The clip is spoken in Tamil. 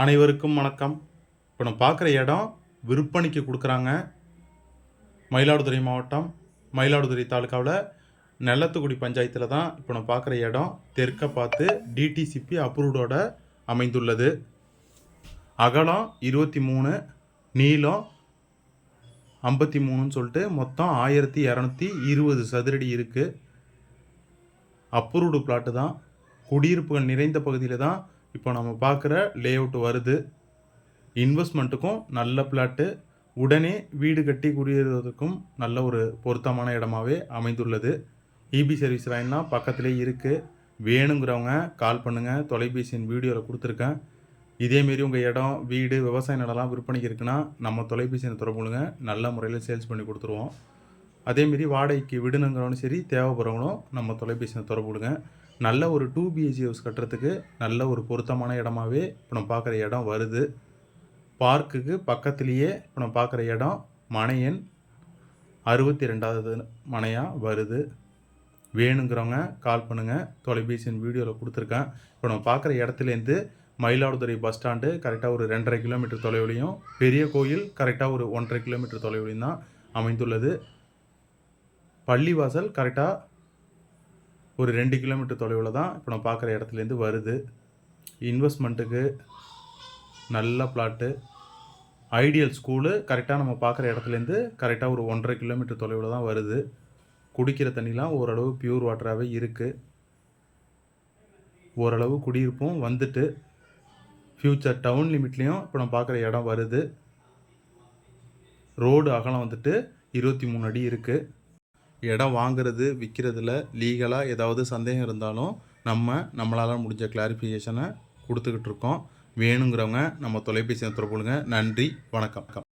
அனைவருக்கும் வணக்கம். இப்போ நம்ம பார்க்குற இடம் விற்பனைக்கு கொடுக்குறாங்க. மயிலாடுதுறை மாவட்டம் மயிலாடுதுறை தாலுக்காவில் நெல்லத்துக்குடி பஞ்சாயத்தில் தான் இப்போ நம்ம பார்க்குற இடம். தெற்க பார்த்து டிடிசிபி அப்ரூவ்டோட அமைந்துள்ளது. அகலம் இருபத்தி மூணு நீளம் ஐம்பத்தி மூணுன்னு சொல்லிட்டு மொத்தம் ஆயிரத்தி இரநூத்தி இருபது சதுரடி இருக்குது அப்ரூவ்டு பிளாட்டு தான். குடியிருப்புகள் நிறைந்த பகுதியில் தான் இப்போ நம்ம பார்க்குற லே அவுட் வருது. இன்வெஸ்ட்மெண்ட்டுக்கும் நல்ல பிளாட்டு உடனே வீடு கட்டி குடியேறுவதற்கும் நல்ல ஒரு பொருத்தமான இடமாவே அமைந்துள்ளது. இபி சர்வீஸ் லைன்னா பக்கத்திலே இருக்குது வேணுங்கிறவங்க கால் பண்ணுங்கள் தொலைபேசியின் வீடியோவில் கொடுத்துருக்கேன். இதேமாரி உங்கள் இடம் வீடு விவசாய நிலம்லாம் விற்பனைக்கு இருக்குன்னா நம்ம தொலைபேசியை தொடர்புங்க நல்ல முறையில் சேல்ஸ் பண்ணி கொடுத்துருவோம். அதேமாரி வாடகைக்கு விடுணுங்கிறவனும் சரி தேவைப்படுறவங்களும் நம்ம தொலைபேசியை தொடர்புடுங்க நல்ல ஒரு டூ பிஹெச்சி ஹவுஸ் கட்டுறதுக்கு நல்ல ஒரு பொருத்தமான இடமாவே இப்போ நம்ம பார்க்குற இடம் வருது. பார்க்குக்கு பக்கத்துலேயே இப்போ நம்ம பார்க்குற இடம் மனையன் அறுபத்தி ரெண்டாவது மனையாக வருது. வேணுங்கிறவங்க கால் பண்ணுங்கள் தொலைபேசியின் வீடியோவில் கொடுத்துருக்கேன். இப்போ நம்ம பார்க்குற இடத்துலேருந்து மயிலாடுதுறை பஸ் ஸ்டாண்டு கரெக்டாக ஒரு ரெண்டரை கிலோமீட்டர் தொலைவுலையும் பெரிய கோயில் கரெக்டாக ஒரு ஒன்றரை கிலோமீட்டர் தொலைவுலையும் தான் அமைந்துள்ளது. பள்ளிவாசல் கரெக்டாக ஒரு ரெண்டு கிலோமீட்டர் தொலைவில் தான் இப்போ நான் பார்க்குற இடத்துலேருந்து வருது. இன்வெஸ்ட்மெண்ட்டுக்கு நல்ல பிளாட்டு ஐடியல் ஸ்கூலு கரெக்டாக நம்ம பார்க்குற இடத்துலேருந்து கரெக்டாக ஒரு ஒன்றரை கிலோமீட்டர் தொலைவில் தான் வருது. குடிக்கிற தண்ணிலாம் ஓரளவு பியூர் வாட்டராகவே இருக்குது ஓரளவு குடியிருப்பும் வந்துட்டு. ஃப்யூச்சர் டவுன் லிமிட்லேயும் இப்போ நம்ம பார்க்குற இடம் வருது. ரோடு அகலம் வந்துட்டு இருபத்தி மூணு அடி இருக்குது இடம் வாங்குறது விற்கிறதுல லீகலாக ஏதாவது சந்தேகம் இருந்தாலும் நம்ம நம்மளால் முடிஞ்ச கிளாரிஃபிகேஷனை கொடுத்துக்கிட்டு இருக்கோம். வேணுங்கிறவங்க நம்ம தொலைபேசியை தொடர்புங்க நன்றி வணக்கம்.